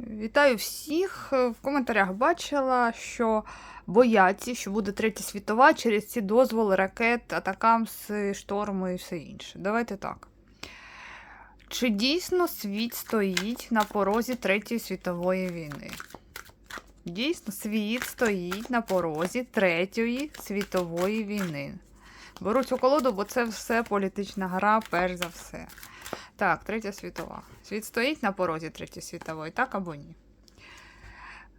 Вітаю всіх. В коментарях бачила, що бояться, що буде третя світова через ці дозволи ракет, атакамс, шторми і все інше. Давайте так. Чи дійсно світ стоїть на порозі Третьої світової війни? Дійсно, світ стоїть на порозі Третьої світової війни. Беру цю колоду, бо це все політична гра, перш за все. Так, третя світова. Світ стоїть на порозі третьої світової, так або ні?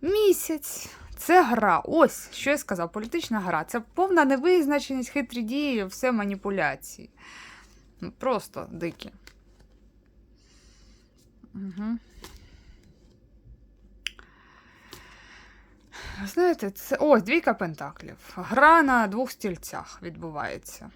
Місяць. Це гра. Ось, що я сказав, політична гра. Це повна невизначеність, хитрі дії, все маніпуляції. Ну, Просто дикі. Угу. Знаєте, це ось двійка пентаклів. Гра на двох стільцях відбувається.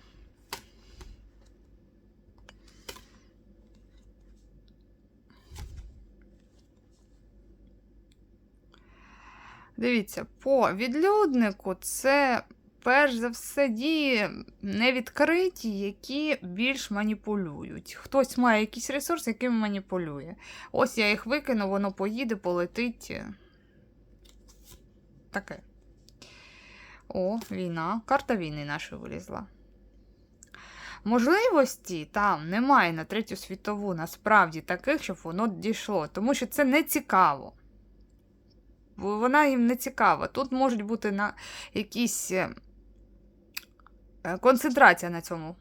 Дивіться, по відлюднику це перш за все дії невідкриті, які більш маніпулюють. Хтось має якийсь ресурс, яким маніпулює. Ось я їх викину, воно поїде, полетить. Таке. О, війна. Карта війни наша вилізла. Можливості там немає на третю світову, насправді таких, щоб воно дійшло, тому що це не цікаво. Вона їм не цікава. Тут можуть бути на якісь е, е, концентрація на цьому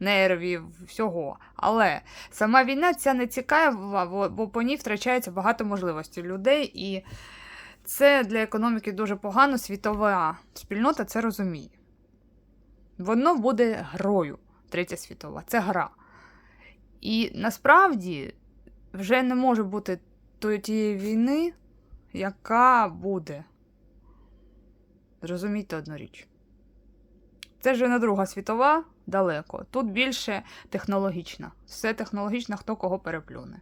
нервів, всього. Але сама війна ця не цікава, бо по ній втрачається багато можливостей людей, і це для економіки дуже погано. Світова спільнота це розуміє. Воно буде грою, третя світова. Це гра. І насправді вже не може бути тієї війни, яка буде. Зрозумійте одну річ. Це вже не Друга світова далеко. Тут більше технологічна. Все технологічно, хто кого переплюне.